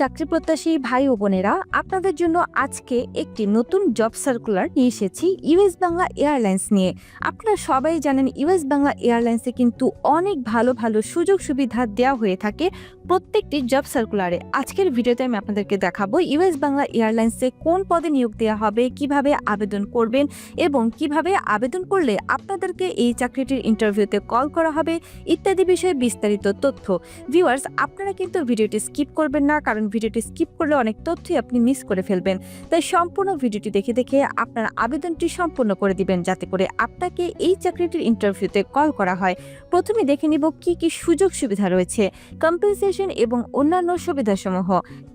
চাকরি প্রত্যাশী ভাই ও বোনেরা, আপনাদের জন্য আজকে একটি নতুন জব সার্কুলার নিয়ে এসেছি ইউএস বাংলা এয়ারলাইন্স নিয়ে। আপনারা সবাই জানেন ইউএস বাংলা এয়ারলাইন্সে কিন্তু অনেক ভালো ভালো সুযোগ সুবিধা দেওয়া হয়ে থাকে প্রত্যেকটি জব সার্কুলারে আজকের ভিডিওতে আমি আপনাদেরকে দেখাবো ইউএস বাংলা এয়ারলাইন্সে কোন পদে নিয়োগ দেওয়া হবে, কীভাবে আবেদন করবেন এবং কীভাবে আবেদন করলে আপনাদেরকে এই চাকরিটির ইন্টারভিউতে কল করা হবে ইত্যাদি বিষয়ে বিস্তারিত তথ্য। ভিউয়ার্স আপনারা কিন্তু ভিডিওটি স্কিপ করবেন না, কারণ ভিডিওটি স্কিপ করলে অনেক তথ্যই আপনি মিস করে ফেলবেন। তাই সম্পূর্ণ ভিডিওটি দেখে দেখে আপনার আবেদনটি সম্পূর্ণ করে দিবেন যাতে করে আপনাকে এই চাকরিটির ইন্টারভিউতে কল করা হয়। প্রথমে দেখে নিব কি কি সুযোগ সুবিধা রয়েছে। কম্পেনসেশন এবং অন্যান্য সুবিধাসমূহ।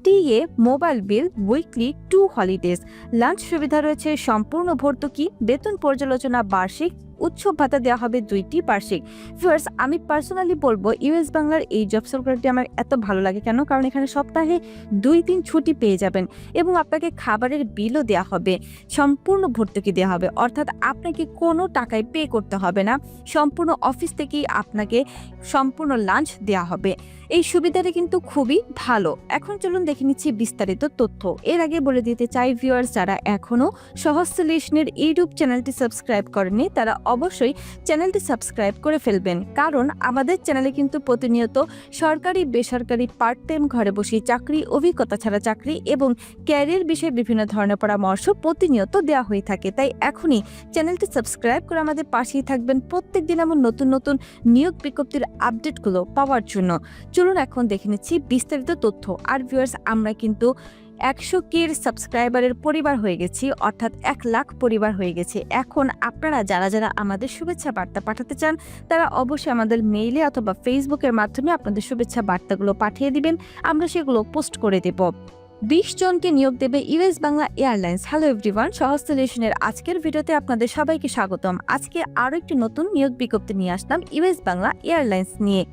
TA mobile bill weekly two holidays lunch সুবিধা রয়েছে, সম্পূর্ণ ভর্তুকি, বেতন পর্যালোচনা, বার্ষিক উৎসব ভাতা দেওয়া হবে দুইটি বার্ষিক। ভিউয়ার্স আমি পার্সোনালি বলব ইউএস বাংলার এই জব সার্কুলারটি আমার এত ভালো লাগে কেন? কারণ এখানে সপ্তাহে দুই দিন ছুটি পেয়ে যাবেন এবং আপনাকে খাবারের বিলও দেওয়া হবে, সম্পূর্ণ ভর্তুকি দেওয়া হবে। অর্থাৎ আপনাকে কোনো টাকায় পে করতে হবে না, সম্পূর্ণ অফিস থেকেই আপনাকে সম্পূর্ণ লাঞ্চ দেওয়া হবে। এই সুবিধাটা কিন্তু খুবই ভালো। এখন চলুন দেখে নিচ্ছি বিস্তারিত তথ্য। এর আগে বলে দিতে চাই ভিউয়ার্স যারা এখনও সহজ ইউটিউব চ্যানেলটি সাবস্ক্রাইব করেনি তারা অবশ্যই চ্যানেলটি সাবস্ক্রাইব করে ফেলবেন। কারণ আমাদের চ্যানেলে কিন্তু প্রতিনিয়ত সরকারি, বেসরকারি পার্ট টাইম ঘরে বসে চাকরি, অভিজ্ঞতা ছাড়া চাকরি এবং ক্যারিয়ার বিষয়ে বিভিন্ন ধরনের পরামর্শ প্রতিনিয়ত দেওয়া হয়ে থাকে। তাই এখনই চ্যানেলটি সাবস্ক্রাইব করে আমাদের পাশেই থাকবেন প্রত্যেক দিন এমন নতুন নতুন নিয়োগ বিজ্ঞপ্তির আপডেটগুলো পাওয়ার জন্য। চলুন এখন দেখে নিচ্ছি বিস্তারিত তথ্য। আর ভিউয়ার্স আমরা কিন্তু একশো কের সাবস্ক্রাইবারের পরিবার হয়ে গেছি, অর্থাৎ এক লাখ পরিবার হয়ে গেছে। এখন আপনারা যারা যারা আমাদের শুভেচ্ছা বার্তা পাঠাতে চান, তারা অবশ্যই আমাদের মেইলে অথবা ফেসবুকের মাধ্যমে আপনাদের শুভেচ্ছা বার্তাগুলো পাঠিয়ে দিবেন, আমরা সেগুলো পোস্ট করে দেব। বিশ জনকে নিয়োগ দেবে US Bangla airlines. Hello everyone সহজ সলিউশনের আজকের ভিডিওতে আপনাদের সবাইকে স্বাগতম। আজকে আরও একটি নতুন নিয়োগ বিজ্ঞপ্তি নিয়ে আসলাম ইউএস বাংলা এয়ারলাইন্স নিয়ে।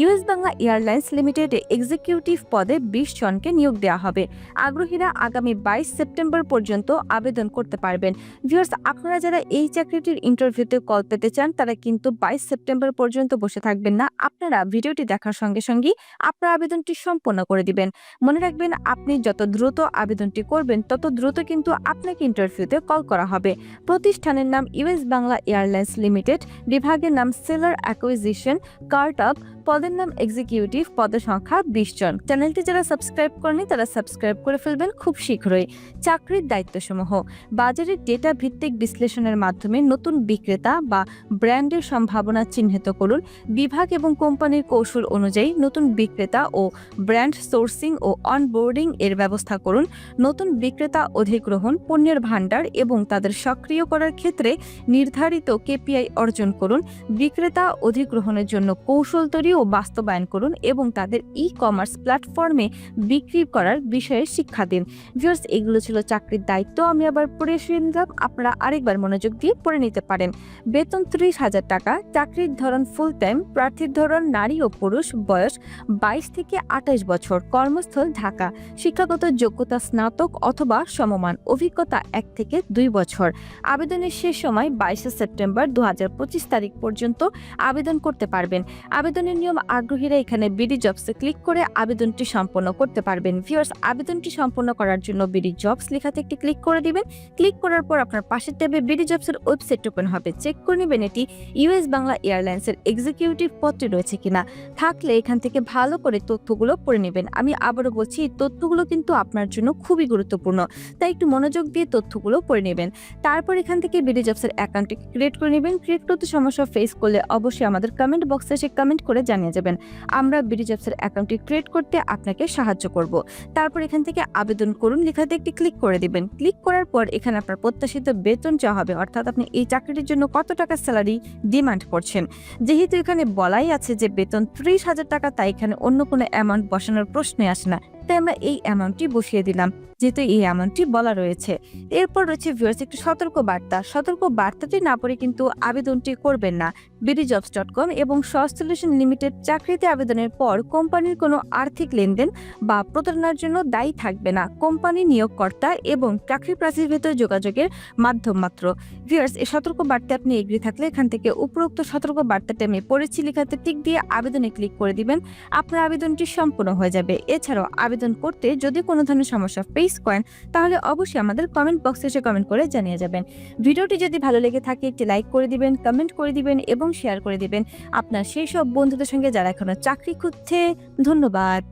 ইউএস বাংলা এয়ারলাইন্স লিমিটেডে এক্সিকিউটিভ পদে বিশ জনকে নিয়োগ দেওয়া হবে। আগ্রহীরা আগামী বাইশ সেপ্টেম্বর পর্যন্ত আবেদন করতে পারবেন। ভিউয়ার্স, আপনারা যারা এই চাকরিটির ইন্টারভিউতে কল পেতে চান, তারা কিন্তু বাইশ সেপ্টেম্বর পর্যন্ত বসে থাকবেন না। আপনারা ভিডিওটি দেখার সঙ্গে সঙ্গেই আপনার আবেদনটি সম্পন্ন করে দিবেন। মনে রাখবেন, আপনি যত দ্রুত আবেদনটি করবেন, তত দ্রুত কিন্তু আপনাকে ইন্টারভিউতে কল করা হবে। প্রতিষ্ঠানের নাম ইউএস বাংলা এয়ারলাইন্স লিমিটেড, বিভাগের নাম সেলার অ্যাকুইজিশন কার্ট আপ পদের নাম এক্সিকিউটিভ পদের সংখ্যা বিশ জন। চ্যানেলটি যারা সাবস্ক্রাইব করেনি, তারা সাবস্ক্রাইব করে ফেলবেন খুব শীঘ্রই। চাকরির দায়িত্বসমূহ। বাজারের ডেটা ভিত্তিক বিশ্লেষণের মাধ্যমে নতুন বিক্রেতা বা ব্র্যান্ডের সম্ভাবনা চিহ্নিত করুন। বিভাগ এবং কোম্পানির কৌশল অনুযায়ী নতুন বিক্রেতা ও ব্র্যান্ড সোর্সিং ও অনবোর্ডিং এর ব্যবস্থা করুন। নতুন বিক্রেতা অধিগ্রহণ, পণ্যের ভাণ্ডার এবং তাদের সক্রিয় করার ক্ষেত্রে নির্ধারিত কেপিআই অর্জন করুন। বিক্রেতা অধিগ্রহণের জন্য কৌশল তৈরি ও বাস্তবায়ন করুন এবং তাদের ই কমার্স প্ল্যাটফর্মে বিক্রি করার বিষয়ে শিক্ষা দিন। ভিউয়ার্স এগুলো ছিল চাকরির দায়িত্ব। আমি আবার পড়ে শুয়ে নিলাম। আপনারা আরেকবার মনোযোগ দিয়ে পড়ে নিতে পারেন। বেতন ত্রিশ হাজার টাকা। চাকরির ধরন ফুল টাইম প্রার্থীর ধরন নারী ও পুরুষ। বয়স বাইশ থেকে আঠাশ বছর। কর্মস্থল ঢাকা। শিক্ষাগত যোগ্যতা স্নাতক অথবা সমমান। অভিজ্ঞতা এক থেকে দুই বছর। আবেদনের শেষ সময় বাইশে সেপ্টেম্বর দু হাজার পঁচিশ তারিখ পর্যন্ত আবেদন করতে পারবেন। আবেদনের নিয়ম আগ্রহীরা এখানে বিডি জবসে ক্লিক করে আবেদনটি সম্পন্ন করতে পারবেন। ভিউয়ার্স, আবেদনটি সম্পন্ন করার জন্য বিডি জবস লেখাতে একটি ক্লিক করে দিবেন। ক্লিক করার পর আপনার পাশের ট্যাবে বিডি জবসের ওয়েবসাইট ওপেন হবে। চেক করে নেবেন এটি ইউএস বাংলা এয়ারলাইন্সের এক্সিকিউটিভ পদটি রয়েছে কিনা। থাকলে এখান থেকে ভালো করে তথ্যগুলো পড়ে নেবেন। আমি আবারও বলছি, এই তথ্যগুলো কিন্তু আপনার জন্য খুবই গুরুত্বপূর্ণ। তাই একটু মনোযোগ দিয়ে তথ্যগুলো পড়ে নেবেন। তারপর এখান থেকে বিডি জবসের অ্যাকাউন্টটি ক্রিয়েট করে নেবেন। ক্রিয়েট করতে সমস্যা ফেস করলে অবশ্যই আমাদের কমেন্ট বক্সে এসে কমেন্ট করে জানিয়ে যাবেন। আমরা বিডি জবসের অ্যাকাউন্টটি ক্রিয়েট করতে আপনাকে সাহায্য করব। তারপর এখান থেকে আবেদন করুন। লেখাতে একটি ক্লিক করে দিবেন। ক্লিক করার পর এখানে আপনার প্রত্যাশিত বেতন চাওয়া হবে, অর্থাৎ আপনি এই চাকরিটির জন্য কত টাকা স্যালারি ডিমান্ড করছেন। যেহেতু এখানে বলাই আছে যে বেতন ত্রিশ হাজার টাকা, তাই এখানে অন্য কোনো অ্যামাউন্ট বসানোর প্রশ্নই আসে না। তাই আমরা এই অ্যামাউন্টটি বসিয়ে দিলাম, যেহেতু এই অ্যামাউন্টটি বলা রয়েছে। এরপর রয়েছে ভিউয়ার্স একটি সতর্ক বার্তা। সতর্ক বার্তাটি না পড়ে কিন্তু আবেদনটি করবেন না। বিডি জবস ডট কম এবং সলিউশন লিমিটেড চাকরিতে আবেদনের পর কোম্পানির কোনো আর্থিক লেনদেন বা প্রতারণার জন্য দায়ী থাকবে না। কোম্পানি নিয়োগকর্তা এবং চাকরি প্রার্থীর ভেতর যোগাযোগের মাধ্যম মাত্র। ভিউয়ার্স এই সতর্ক বার্তা আপনি এগ্রি থাকলে এখান থেকে উপরোক্ত সতর্ক বার্তাটি আমি পড়েছি। লেখাতে টিক দিয়ে আবেদনে ক্লিক করে দিবেন। আপনার আবেদনটি সম্পূর্ণ হয়ে যাবে। এছাড়াও আবেদন করতে যদি কোনো ধরনের সমস্যা ফেস করেন, তাহলে অবশ্যই আমাদের কমেন্ট বক্সে এসে কমেন্ট করে জানিয়ে যাবেন। ভিডিওটি যদি ভালো লেগে থাকে, একটি লাইক করে দিবেন কমেন্ট করে দিবেন এবং শেয়ার করে দিবেন। আপনার সেই সব বন্ধুদের সঙ্গে যারা এখনও চাকরি খুঁজছে, ধন্যবাদ।